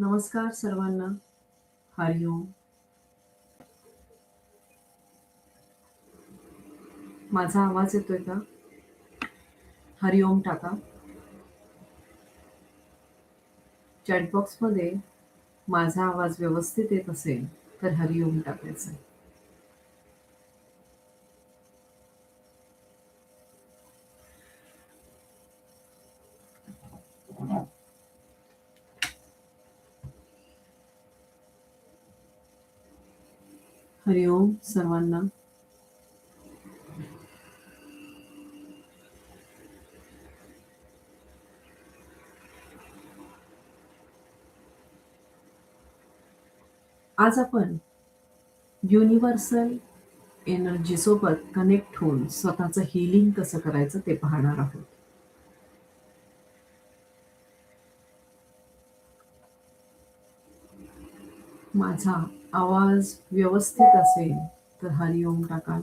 नमस्कार सर्वांना. हरिओम. माझा आवाज येतोय का? हरिओम टाका. चॅटबॉक्समध्ये माझा आवाज व्यवस्थित येत असेल, तर हरिओम टाकायचं. हरिओम सर्वांना. आज आपण युनिव्हर्सल एनर्जी सोबत कनेक्ट होऊन स्वतःचं हिलिंग कसं करायचं ते पाहणार आहोत. माझा आवाज व्यवस्थित असेल, तर हरिओम टाकाल.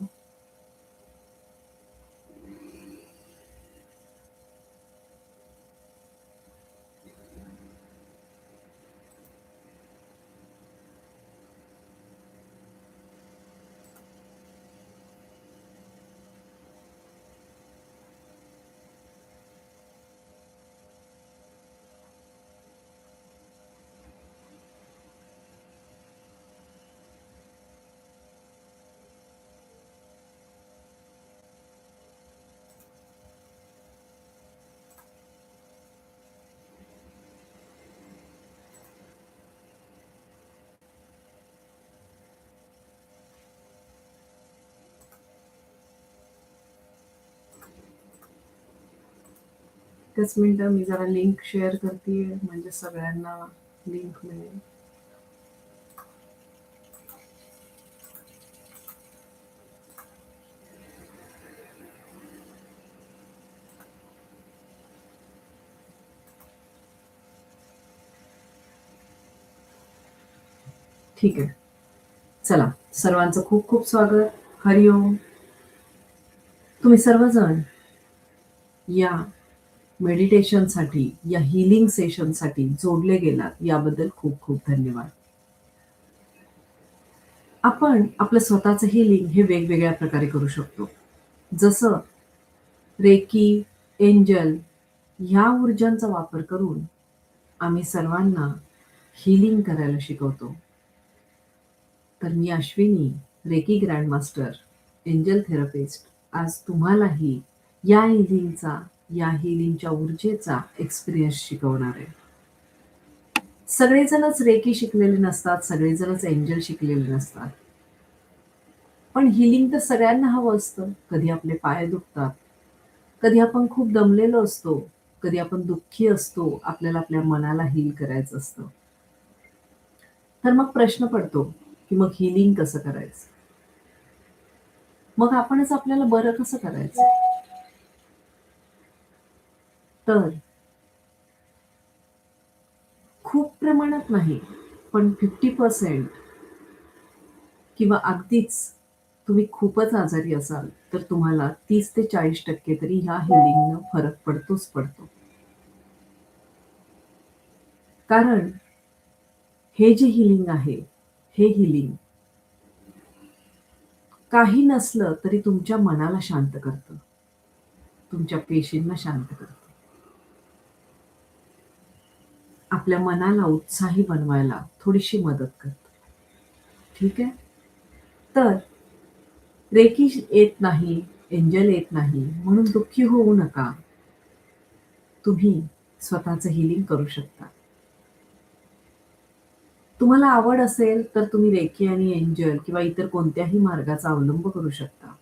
एकच मिनिटं मी जरा लिंक शेअर करतीये म्हणजे सगळ्यांना लिंक मिळेल. ठीक आहे. चला, सर्वांचं खूप खूप स्वागत. हरिओम. तुम्ही सर्वजण या मेडिटेशनसाठी, या हीलिंग सेशनसाठी जोडले गेलात याबद्दल खूप खूप धन्यवाद. आपण आपलं स्वतःचं हिलिंग हे वेगवेगळ्या प्रकारे करू शकतो. जसं रेकी, एंजल ह्या ऊर्जांचा वापर करून आम्ही सर्वांना हीलिंग करायला शिकवतो. तर मी Ashwini, reiki grandmaster, angel therapist आज तुम्हालाही या हिलिंगचा या हिलिंगच्या ऊर्जेचा एक्सपिरियन्स शिकवणार आहे. सगळेजणच रेकी शिकलेले नसतात, सगळेजणच एंजल शिकलेले नसतात. पण हीलिंग तर सगळ्यांना हवं असतं. कधी आपले पाय दुखतात, कधी आपण खूप दमलेलो असतो, कधी आपण दुःखी असतो, आपल्याला आपल्या मनाला हील करायचं असतं. तर मग प्रश्न पडतो, की मग हिलिंग कसं करायचं? मग आपणच आपल्याला बरं कसं करायचं? तर खूप प्रमाणात नाही, पण 50% किंवा अगदीच तुम्ही खूपच आजारी असाल, तर तुम्हाला तीस ते 40% तरी ह्या हिलिंगनं फरक पडतोच पडतो. कारण हे जे हिलिंग आहे, हे हीलिंग काही नसलं तरी तुमच्या मनाला शांत करतं. तुमच्या पेशींना शांत करतं. आपल्या मनाला उत्साही बनवायला थोडीशी मदत करते ठीक आहे? तर रेकी येत नाही, एंजल येत नाही म्हणून दुःखी होऊ नका. तुम्ही स्वतःचं हिलिंग करू शकता. तुम्हाला आवड असेल, तर तुम्ही रेकी आणि एंजल किंवा इतर कोणत्याही मार्गाचा अवलंब करू शकता.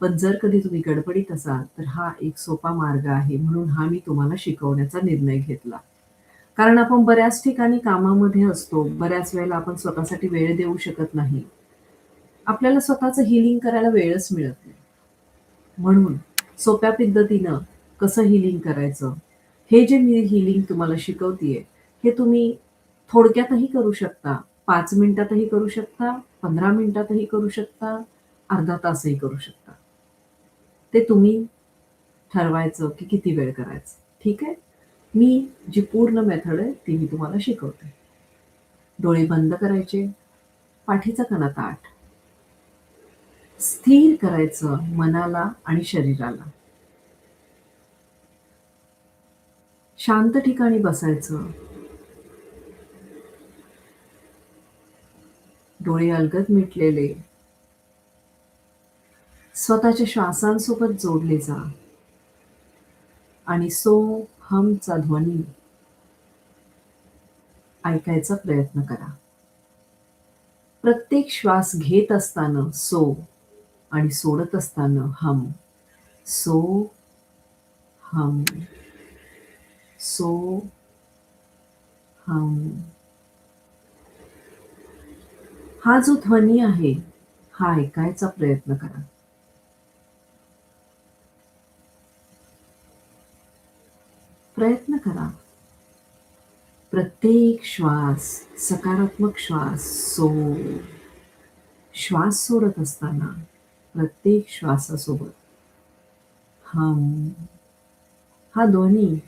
पण जर कधी तुम्ही गडबडीत असाल, तर हा एक सोपा मार्ग आहे म्हणून हा मी तुम्हाला शिकवण्याचा निर्णय घेतला. कारण आपण बऱ्याच ठिकाणी कामामध्ये असतो, बऱ्याच वेळेला आपण स्वतःसाठी वेळ देऊ शकत नाही. आपल्याला स्वतःचं हीलिंग करायला वेळच मिळत नाही. म्हणून सोप्या पद्धतीनं कसं हीलिंग करायचं, हे जे मी हीलिंग तुम्हाला शिकवतीये, हे तुम्ही थोडक्यातही करू शकता, पाच मिनिटातही करू शकता, 15 मिनिटातही करू शकता, अर्धा तासही करू शकता. ते तुम्ही ठरवायचं, की किती वेळ करायचं. ठीक आहे? मी जी पूर्ण मेथड आहे, ती मी तुम्हाला शिकवते. डोळे बंद करायचे पाठीचा कणा ताठ. स्थिर करायचं मनाला आणि शरीराला. शांत ठिकाणी बसायचं. डोळे अलगद मिटलेले. स्वतःच्या श्वासांसोबत जोडले जा. आणि सो हमचा ध्वनी ऐकायचा प्रयत्न करा. प्रत्येक श्वास घेत असताना सो आणि सोडत असताना हम. सो हम. सो हम. हा जो ध्वनी आहे हा ऐकायचा प्रयत्न करा. प्रयत्न करा. प्रत्येक श्वास सकारात्मक श्वास सो श्वास सोडत असताना प्रत्येक श्वासासोबत हम. हा ध्वनी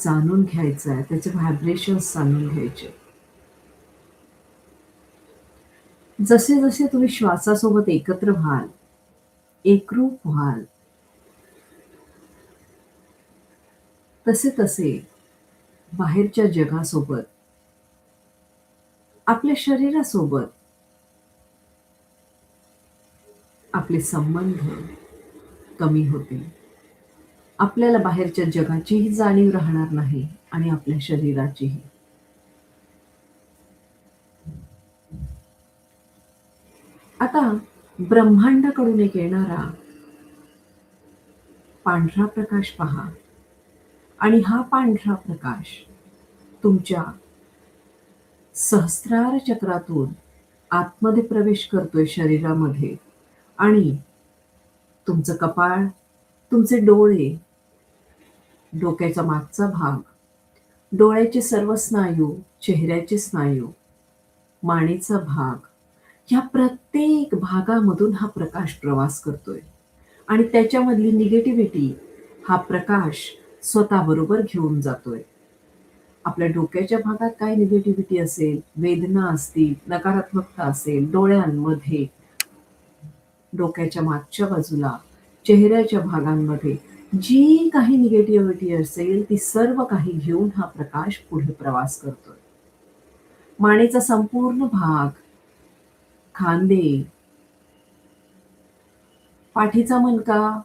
जाणून घ्यायचा आहे त्याचे व्हायब्रेशन्स जाणून घ्यायचे. जसे जसे तुम्ही श्वासासोबत एकत्र व्हाल एकरूप व्हाल तसे तसे बाहेरच्या जगासोबत आपल्या शरीरासोबत आपले संबंध कमी होतील आपल्याला बाहेरच्या जगाचीही जाणीव राहणार नाही आणि आपल्या शरीराचीही. आता ब्रह्मांडाकडून एक येणारा पांढरा प्रकाश पहा. आणि हा पांढरा प्रकाश तुमच्या सहस्रार चक्रातून आतमध्ये प्रवेश करतोय शरीरामध्ये. आणि तुमचं कपाळ तुमचे डोळे डोक्याचा मागचा भाग डोळ्याचे सर्व स्नायू चेहऱ्याचे स्नायू मानेचा भाग या प्रत्येक भागामधून हा प्रकाश प्रवास करतोय. आणि त्याच्यामधली निगेटिव्हिटी हा प्रकाश स्वतःबरोबर घेऊन जातोय. आपल्या डोक्याच्या भागात काय निगेटिव्हिटी असेल वेदना असतील नकारात्मकता असेल डोळ्यांमध्ये डोक्याच्या मागच्या बाजूला चेहऱ्याच्या भागांमध्ये जी काही निगेटिव्हिटी असेल ती सर्व काही घेऊन हा प्रकाश पुढे प्रवास करतोय. मानेचा संपूर्ण भाग खांदे पाठीचा मनका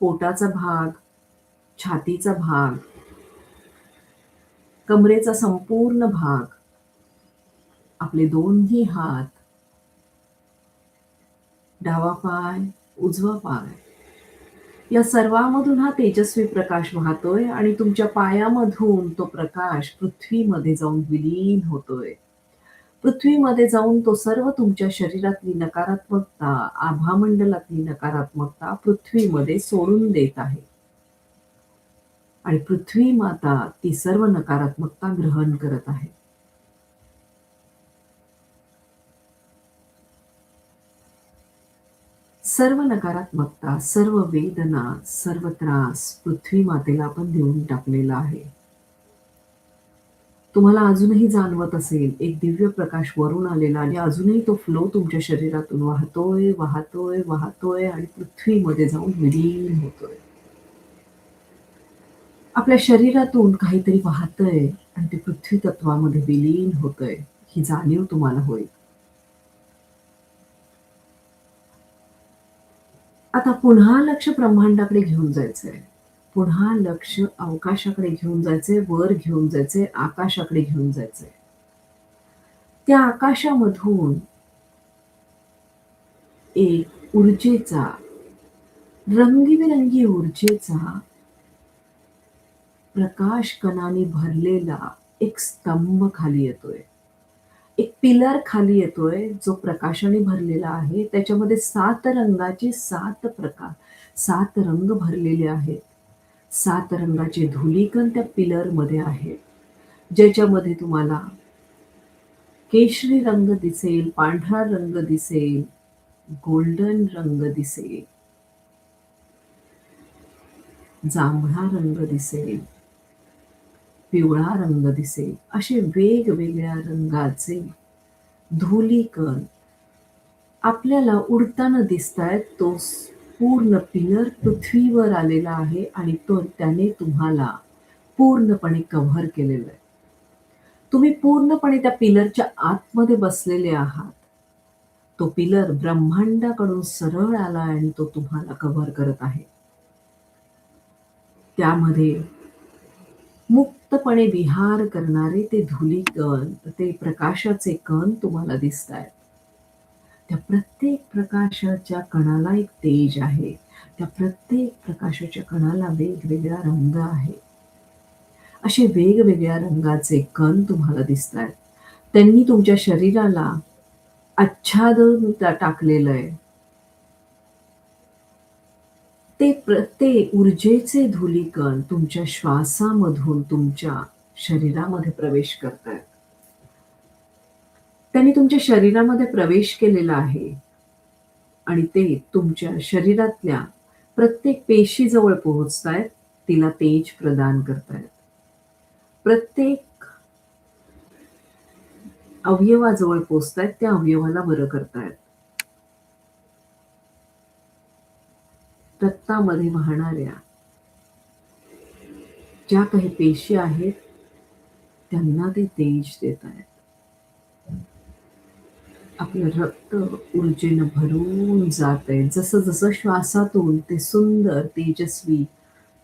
पोटाचा भाग छातीचा भाग कमरेचा संपूर्ण भाग आपले दोन्ही हात डावा पाय उजवा पाय. या सर्वांमधून हा तेजस्वी प्रकाश वाहतोय आणि तुमच्या पायामधून तो प्रकाश पृथ्वीमध्ये जाऊन विलीन होतोय. पृथ्वीमध्ये जाऊन तो सर्व तुमच्या शरीरातली नकारात्मकता आभामंडलातली नकारात्मकता पृथ्वीमध्ये सोडून देत आहे. आणि पृथ्वी माता ती सर्व नकारात्मकता ग्रहण करत आहे. सर्व नकारात्मकता सर्व वेदना सर्व त्रास पृथ्वी मातेला आपण देऊन टाकलेला आहे. तुम्हाला अजूनही जाणवत असेल एक दिव्य प्रकाश वरून आलेला आणि अजूनही तो फ्लो तुमच्या शरीरातून वाहतोय वाहतोय वाहतोय आणि पृथ्वीमध्ये जाऊन विलीन होतोय. आपल्या शरीरातून काहीतरी वाहतंय आणि ते पृथ्वी तत्वामध्ये विलीन होतंय. ही जाणीव तुम्हाला होईल. आता पुन्हा लक्ष ब्रह्मांडाकडे घेऊन जायचंय. पुन्हा लक्ष अवकाशाकडे घेऊन जायचंय वर घेऊन जायचंय आकाशाकडे घेऊन जायचंय. त्या आकाशामधून एक ऊर्जेचा रंगीबिरंगी ऊर्जेचा प्रकाश कणाने भरलेला एक स्तंभ खाली येतोय. एक पिलर खाली येतोय जो प्रकाशाने भरलेला आहे. त्याच्यामध्ये सात रंगाचे सात प्रकार सात रंग भरलेले आहेत. सात रंगाचे धुलीकण त्या पिलरमध्ये ज्याच्यामध्ये तुम्हाला केशरी रंग दिसेल पांढरा रंग दिसेल गोल्डन रंग दिसेल जांभळा रंग दिसेल पिवळा रंग दिसेल. असे वेगवेगळ्या रंगाचे धुलीकण आपल्याला उडताना दिसतायत. तो पूर्ण पिलर पृथ्वीवर आलेला आहे आणि तो त्याने तुम्हाला पूर्णपणे कव्हर केलेलं आहे. तुम्ही पूर्णपणे त्या पिलरच्या आतमध्ये बसलेले आहात. तो पिलर ब्रह्मांडाकडून सरळ आला आणि तो तुम्हाला कव्हर करत आहे. त्यामध्ये मुक्तपणे विहार करणारे ते धुली कण ते प्रकाशाचे कण तुम्हाला दिसत आहेत त्या प्रत्येक प्रकाशाच्या कणाला एक तेज आहे. त्या प्रत्येक प्रकाशाच्या कणाला वेगवेगळा रंग आहे असे वेगवेगळ्या रंगाचे कण तुम्हाला दिसत आहेत त्यांनी तुमच्या शरीराला आच्छादन टाकलेलं आहे. ते प्रत्येक ऊर्जेचे धुलीकण तुमच्या श्वासामधून तुमच्या शरीरामध्ये प्रवेश करतायत त्यांनी तुमच्या शरीरामध्ये प्रवेश केलेला आहे आणि ते तुमच्या शरीरातल्या प्रत्येक पेशीजवळ पोहोचतायत तिला तेज प्रदान करतायत. प्रत्येक अवयवाजवळ पोचतायत त्या अवयवाला बरं करतायत. रक्तामध्ये वाहणाऱ्या ज्या काही पेशी आहेत त्यांना ते तेज देत आहेत आपलं रक्त ऊर्जेनं भरून जात आहे जसं जसं श्वासातून ते सुंदर तेजस्वी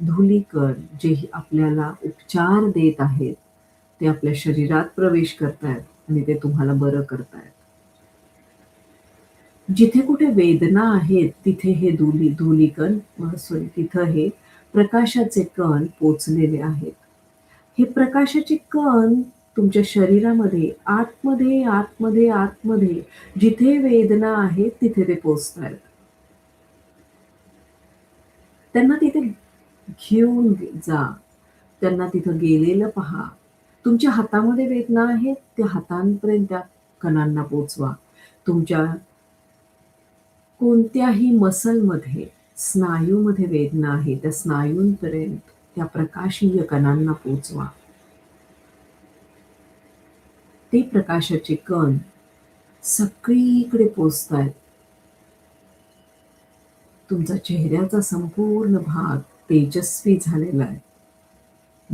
धुलीकण जे आपल्याला उपचार देत आहेत ते आपल्या शरीरात प्रवेश करतायत आणि ते तुम्हाला बरं करतायत. जिथे कुठे वेदना आहेत तिथे हे धुली धुलीकण सॉरी तिथं हे प्रकाशाचे कण पोचलेले आहेत. हे प्रकाशाचे कण तुमच्या शरीरामध्ये आतमध्ये आतमध्ये आतमध्ये जिथे वेदना आहेत तिथे ते पोचतायत. त्यांना तिथे घेऊन जा. त्यांना तिथं गेलेलं पहा. तुमच्या हातामध्ये वेदना आहेत त्या हातांपर्यंत त्या कणांना पोचवा. तुमच्या कोणत्याही मसलमध्ये स्नायूमध्ये वेदना आहे त्या स्नायूंपर्यंत त्या प्रकाशीय कणांना पोचवा. ते प्रकाशाचे कण सगळीकडे पोचतायत. तुमचा चेहऱ्याचा संपूर्ण भाग तेजस्वी झालेला आहे.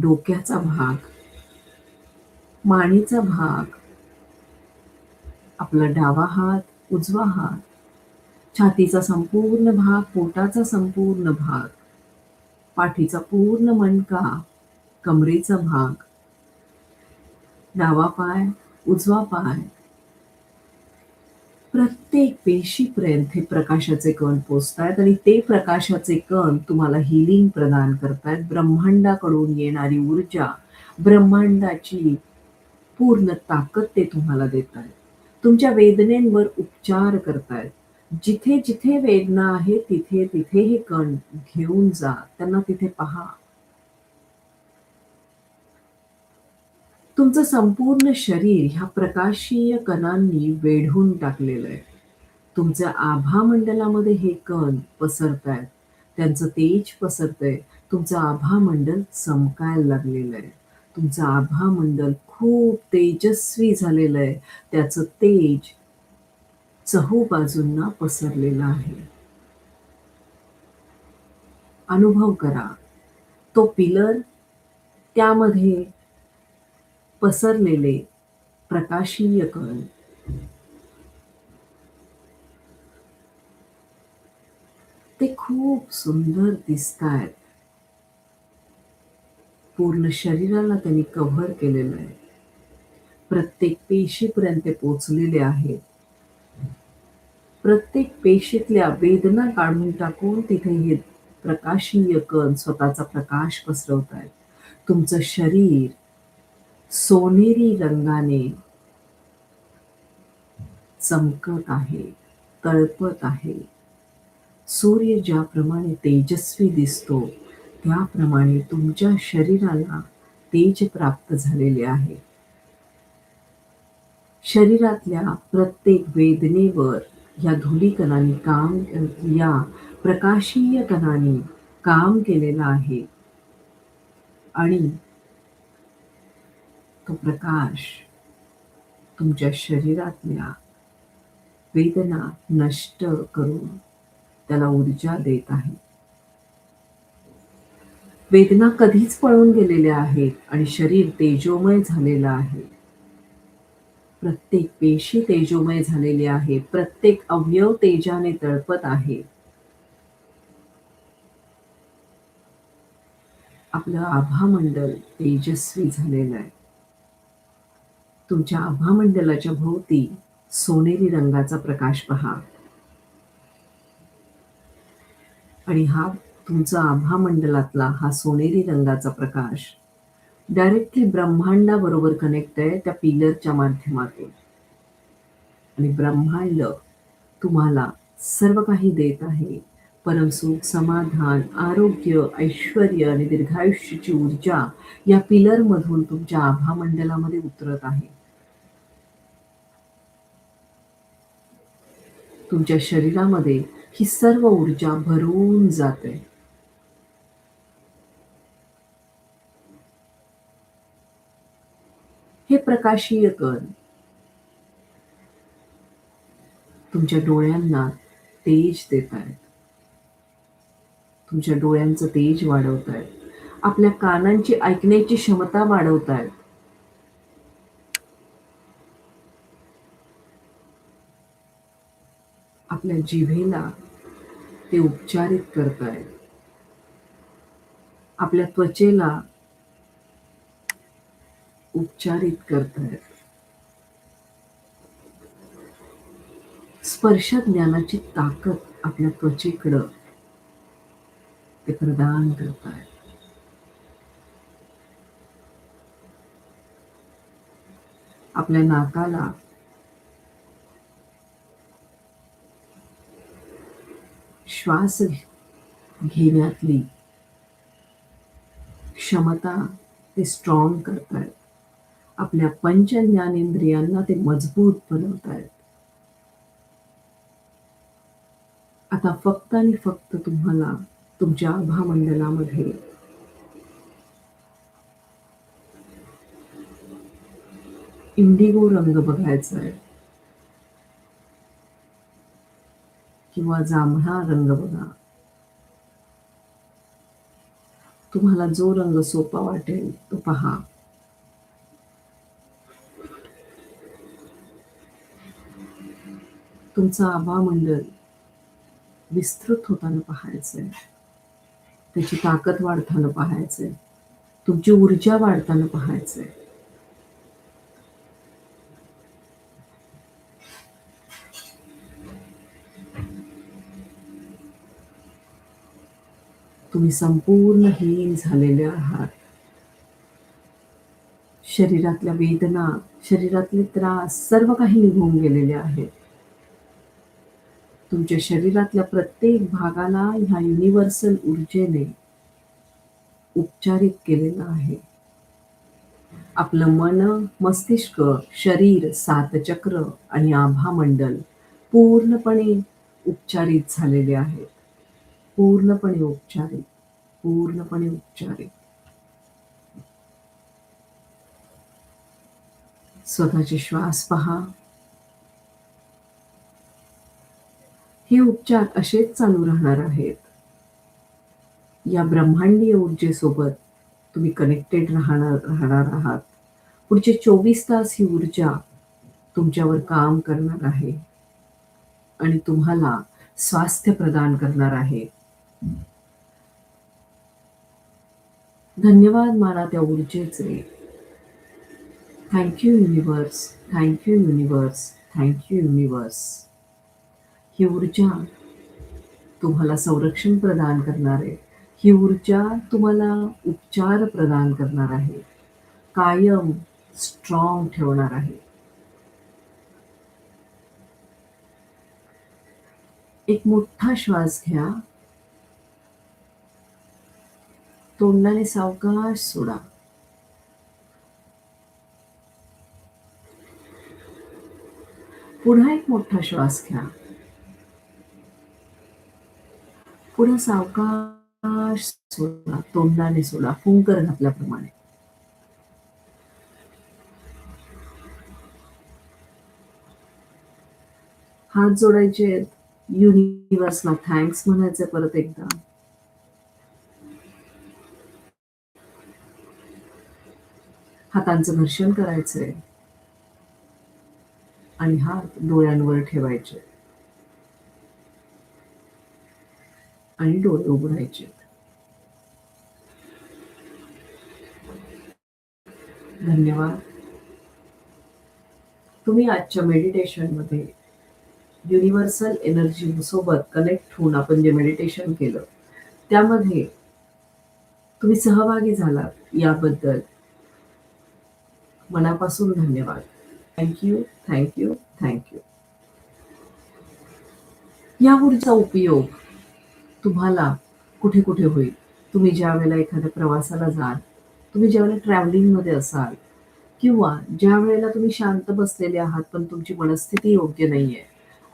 डोक्याचा भाग मानेचा भाग आपला डावा हात उजवा हात छातीचा संपूर्ण भाग पोटाचा संपूर्ण भाग पाठीचा पूर्ण मणका कमरेचा भाग डावा पाय उजवा पाय. प्रत्येक पेशीपर्यंत हे प्रकाशाचे कण पोचतायत आणि ते प्रकाशाचे कण तुम्हाला हिलिंग प्रदान करतायत. ब्रह्मांडाकडून येणारी ऊर्जा ब्रह्मांडाची पूर्ण ताकद ते तुम्हाला देत आहेत तुमच्या वेदनेंवर उपचार करतायत. जिथे जिथे वेदना आहे तिथे तिथे हे कण घेऊन जा. त्यांना तिथे पहा. तुमचं संपूर्ण शरीर ह्या प्रकाशीय कणांनी वेढून टाकलेलं आहे. तुमच्या आभा मंडलामध्ये हे कण पसरतायत. त्यांचं तेज पसरतंय. तुमचं आभा मंडल चमकायला लागलेलं आहे. तुमचं आभा मंडल खूप तेजस्वी झालेलं आहे. त्याचं तेज बाजूंना पसरलेला आहे. अनुभव करा. तो पिलर त्यामध्ये पसरलेले प्रकाशीय कण. ते खूप सुंदर दिसतायत. पूर्ण शरीराला त्यांनी कव्हर केलेलं आहे. प्रत्येक पेशीपर्यंत पोचलेले आहेत. प्रत्येक पेशीतल्या वेदना काढून टाकून तिथे हे प्रकाशीय कण स्वतःचा प्रकाश पसरवत तुमचं शरीर सोनेरी रंगाने चमकत आहे तळपत आहे. सूर्य ज्याप्रमाणे तेजस्वी दिसतो त्याप्रमाणे तुमच्या शरीराला तेज प्राप्त झालेले आहे. शरीरातल्या प्रत्येक वेदनेवर या धुलीकणाने काम या प्रकाशीय कणाने काम केलेलं आहे. आणि तो प्रकाश तुमच्या शरीरातल्या वेदना नष्ट करून त्याला ऊर्जा देत आहे. वेदना कधीच पळून गेलेल्या आहेत आणि शरीर तेजोमय झालेलं आहे. प्रत्येक पेशी तेजोमय झालेली आहे प्रत्येक अवयव तेजाने तळपत आहे. आपलं आभामंडल तेजस्वी झालेलं आहे. तुमच्या आभामंडलाच्या भोवती सोनेरी रंगाचा प्रकाश पहा. आणि हा तुमचा आभामंडलातला हा सोनेरी रंगाचा प्रकाश डायरेक्टली ब्रह्मांडाबरोबर कनेक्ट आहे त्या पिलरच्या माध्यमातून. आणि ब्रह्मांड तुम्हाला सर्व काही देत आहे. परमसुख समाधान आरोग्य ऐश्वर आणि दीर्घायुष्याची ऊर्जा या पिलरमधून तुमच्या आभामंडलामध्ये उतरत आहे. तुमच्या शरीरामध्ये ही सर्व ऊर्जा भरून जाते. हे प्रकाशीय कण तुमच्या डोळ्यांना तेज देत आहेत तुमच्या डोळ्यांचं तेज वाढवत आहेत आपल्या कानांची ऐकण्याची क्षमता वाढवत आहेत आपल्या जिभेला ते उपचारित करतायत. आपल्या त्वचेला उपचारित करतायत स्पर्श ज्ञानाची ताकद आपल्या त्वचेकडं ते प्रदान करतायत आपल्या नाकाला श्वास घेण्यातली क्षमता ते स्ट्रॉंग करतायत. आपल्या पंच ज्ञानेंद्रियांना ते मजबूत बनवतायत आता फक्त आणि फक्त तुम्हाला तुमच्या आभामंडलामध्ये इंडिगो रंग बघायचा आहे. किंवा जांभळा रंग बघा. तुम्हाला जो रंग सोपा वाटेल तो पहा. तुमचा आभामंडल विस्तृत होताना पाहायचंय. त्याची ताकद वाढताना पाहायचंय. तुमची ऊर्जा वाढताना पाहायचंय. तुम्ही संपूर्ण हीन झालेले आहात. शरीरातल्या वेदना शरीरातले त्रास सर्व काही निघून गेलेले आहेत. तुमच्या शरीरातल्या प्रत्येक भागाला ह्या युनिव्हर्सल ऊर्जेने उपचारित केलेलं आहे. आपलं मन मस्तिष्क शरीर सातचक्र आणि आभामंडल पूर्णपणे उपचारित झालेले आहेत. पूर्णपणे उपचारित पूर्णपणे उपचारित. स्वतःचे श्वास पहा. हे उपचार असेच चालू राहणार आहेत. या ब्रह्मांडीय ऊर्जेसोबत तुम्ही कनेक्टेड राहणार राहणार आहात. पुढचे चोवीस तास ही ऊर्जा तुमच्यावर काम करणार आहे. आणि तुम्हाला स्वास्थ्य प्रदान करणार आहे. धन्यवाद माना त्या ऊर्जेचे. Thank you universe thank you universe thank you universe ही ऊर्जा तुम्हाला संरक्षण प्रदान करणार आहे. ही ऊर्जा तुम्हाला उपचार प्रदान करणार आहे. कायम स्ट्रॉंग ठेवणार आहे. एक मोठा श्वास घ्या. तोंडाने सावकाश सोडा. पुन्हा एक मोठा श्वास घ्या. पुढे सावकाश सोडा तोंडाने सोडा फुंकर घातल्याप्रमाणे. हात जोडायचे आहेत युनिव्हर्सला थँक्स म्हणायचे परत एकदा. हातांचं घर्षण करायचंय आणि हात डोळ्यांवर ठेवायचे. आणि डोळे उघडायचे धन्यवाद. तुम्ही आजच्या मेडिटेशनमध्ये युनिव्हर्सल एनर्जी सोबत कनेक्ट होऊन आपण जे मेडिटेशन केलं त्यामध्ये तुम्ही सहभागी झालात याबद्दल मनापासून धन्यवाद. थँक्यू थँक्यू थँक्यू या ऊर्जा उपयोग तुम्हाला कुठे कुठे होईल? तुम्ही ज्या वेळेला एखाद्या प्रवासाला जाल तुम्ही ज्या वेळेला ट्रॅव्हलिंगमध्ये असाल किंवा ज्या वेळेला तुम्ही शांत बसलेले आहात पण तुमची मनस्थिती योग्य नाही आहे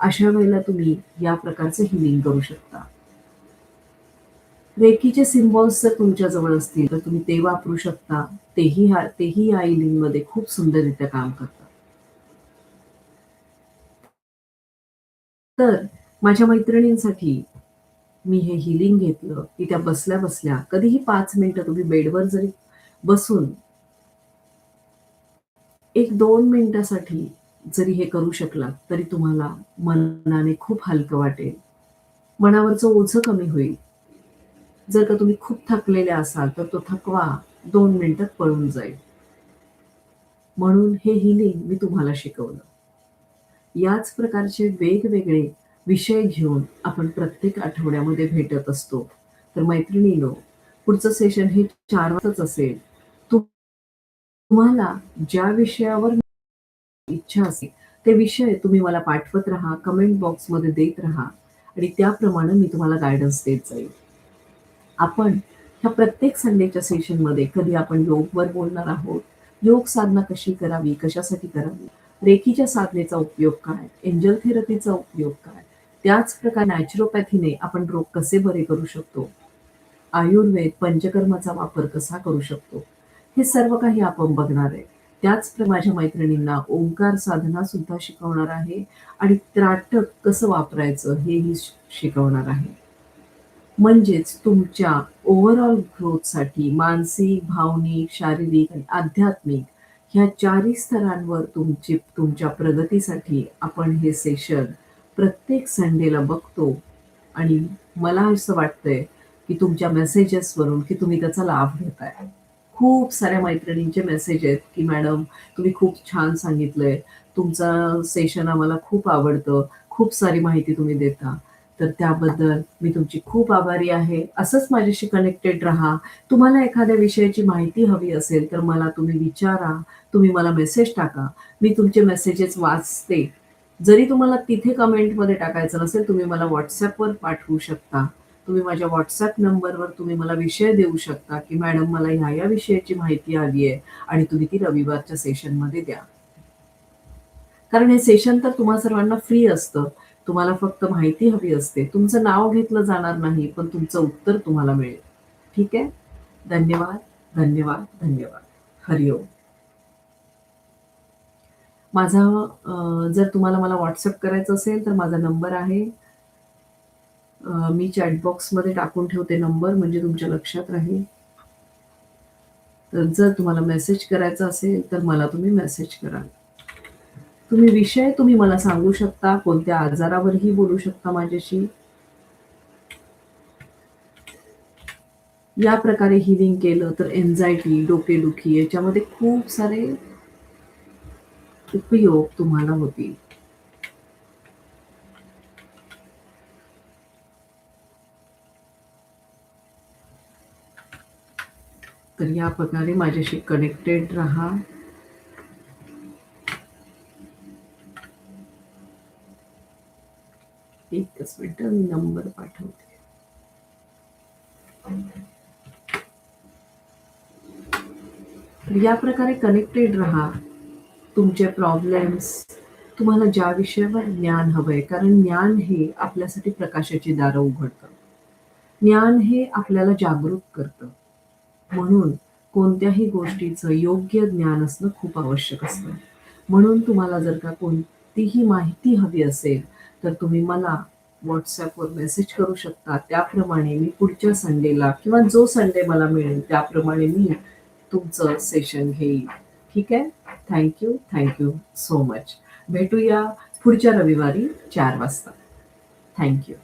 अशा वेळेला तुम्ही या प्रकारचे हिलिंग करू शकता. रेकीचे सिम्बॉल्स जर तुमच्या जवळ असतील तर तुम्ही ते वापरू शकता. तेही हा तेही या हिलिंगमध्ये खूप सुंदररित्या काम करतात तर माझ्या मैत्रिणींसाठी मी हे हिलिंग घेतलं की त्या बसल्या बसल्या कधीही पाच मिनिटं तुम्ही बेडवर जरी बसून एक दोन मिनिटासाठी जरी हे करू शकलात तरी तुम्हाला मनाने खूप हलकं वाटेल. मनावरचं ओझं कमी होईल. जर का तुम्ही खूप थकलेले असाल तर तो थकवा दोन मिनिटात पळून जाईल. म्हणून हे हिलिंग मी तुम्हाला शिकवलं. याच प्रकारचे वेगवेगळे विषय घेऊन आपण प्रत्येक आठवड्यामध्ये भेटत असतो. तर मैत्रिणीनो पुढचं सेशन हे चार वाजताच असेल. तुम्हाला ज्या विषयावर इच्छा असेल ते विषय तुम्ही मला पाठवत राहा कमेंट बॉक्समध्ये देत राहा आणि त्याप्रमाणे मी तुम्हाला गायडन्स देत जाईल. आपण ह्या प्रत्येक संडेच्या सेशनमध्ये कधी आपण योगवर बोलणार आहोत योग साधना कशी करावी कशासाठी करावी रेखीच्या साधनेचा उपयोग काय एंजल थेरपीचा उपयोग काय त्याच प्रकारे नॅचरोपॅथीने आपण रोग कसे बरे करू शकतो? आयुर्वेद पंचकर्माचा वापर कसा करू शकतो? हे सर्व काही आपण बघणार आहे. त्याच माझ्या मैत्रिणींना ओंकार साधना सुद्धा शिकवणार आहे आणि त्राटक कसं वापरायचं हेही शिकवणार आहे. म्हणजेच तुमच्या ओव्हरऑल ग्रोथसाठी मानसिक भावनिक शारीरिक आणि आध्यात्मिक ह्या चारही स्तरांवर तुमची तुमच्या प्रगतीसाठी आपण हे सेशन प्रत्येक संडेला बघतो आणि मला असं वाटतंय की तुमच्या मेसेजेसवरून की तुम्ही त्याचा लाभ घेताय. खूप साऱ्या मैत्रिणींचे मेसेज आहेत की मॅडम तुम्ही खूप छान सांगितलंय. तुमचं सेशन आम्हाला खूप आवडतं. खूप सारी माहिती तुम्ही देता. तर त्याबद्दल मी तुमची खूप आभारी आहे. असंच माझ्याशी कनेक्टेड राहा. तुम्हाला एखाद्या विषयाची माहिती हवी असेल तर मला तुम्ही विचारा. तुम्ही मला मेसेज टाका. मी तुमचे मेसेजेस वाचते. जरी तुम्हाला तिथे कमेंटमध्ये टाकायचं नसेल तुम्ही मला व्हॉट्सॲपवर पाठवू शकता. तुम्ही माझ्या व्हॉट्सॲप नंबरवर तुम्ही मला विषय देऊ शकता की मॅडम मला ह्या या विषयाची माहिती हवी आहे आणि तुम्ही ती रविवारच्या सेशनमध्ये द्या. कारण हे सेशन तर तुम्हा सर्वांना फ्री असतं. तुम्हाला फक्त माहिती हवी असते. तुमचं नाव घेतलं जाणार नाही पण तुमचं उत्तर तुम्हाला मिळेल. ठीक आहे? धन्यवाद धन्यवाद धन्यवाद. हरिओम. माझा जर तुम्हाला मला व्हॉट्सअप करायचं असेल तर माझा नंबर आहे. मी चॅटबॉक्समध्ये टाकून ठेवते नंबर म्हणजे तुमच्या लक्षात राहील. तर जर तुम्हाला मेसेज करायचा असेल तर मला तुम्ही मेसेज कराल तुम्ही विषय तुम्ही मला सांगू शकता कोणत्या आजारावरही बोलू शकता माझ्याशी. या प्रकारे हिलिंग केलं तर एन्झायटी डोकेदुखी याच्यामध्ये खूप सारे उपयोग तुम्हाला होतील. तर या प्रकारे माझ्याशी कनेक्टेड राहा. एकच मिनिट मी नंबर पाठवते. या प्रकारे कनेक्टेड राहा. तुमचे प्रॉब्लेम्स तुम्हाला ज्या विषयावर ज्ञान हवं आहे कारण ज्ञान हे आपल्यासाठी प्रकाशाची दारं उघडतं. ज्ञान हे आपल्याला जागरूक करतं. म्हणून कोणत्याही गोष्टीचं योग्य ज्ञान असणं खूप आवश्यक असतं. म्हणून तुम्हाला जर का कोणतीही माहिती हवी असेल तर तुम्ही मला व्हॉट्सॲपवर मेसेज करू शकता. त्याप्रमाणे मी पुढच्या संडेला किंवा जो संडे मला मिळेल त्याप्रमाणे मी तुमचं सेशन घेईल. ठीक आहे? थँक्यू थँक्यू सो मच भेटूया पुढच्या रविवारी चार वाजता. थँक्यू